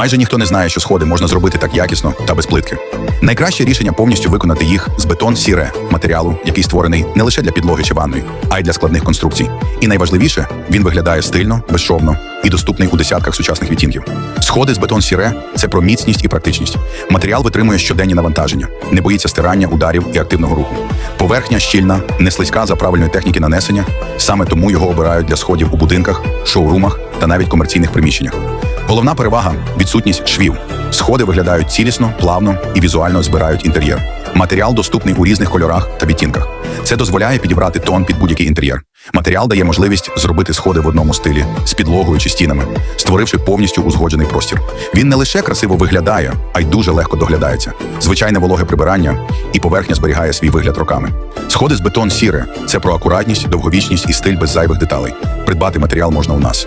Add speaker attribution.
Speaker 1: Майже ніхто не знає, що сходи можна зробити так якісно та без плитки. Найкраще рішення повністю виконати їх з бетон сіре матеріалу, який створений не лише для підлоги чи ванної, а й для складних конструкцій. І найважливіше, він виглядає стильно, безшовно і доступний у десятках сучасних відтінків. Сходи з бетон сіре це про міцність і практичність. Матеріал витримує щоденні навантаження, не боїться стирання, ударів і активного руху. Поверхня щільна, не слизька за правильної техніки нанесення. Саме тому його обирають для сходів у будинках, шоурумах та навіть комерційних приміщеннях. Головна перевага відсутність швів. Сходи виглядають цілісно, плавно і візуально збирають інтер'єр. Матеріал доступний у різних кольорах та відтінках. Це дозволяє підібрати тон під будь-який інтер'єр. Матеріал дає можливість зробити сходи в одному стилі з підлогою чи стінами, створивши повністю узгоджений простір. Він не лише красиво виглядає, а й дуже легко доглядається. Звичайне вологе прибирання і поверхня зберігає свій вигляд роками. Сходи з бетон сіре це про акуратність, довговічність і стиль без зайвих деталей. Придбати матеріал можна у нас.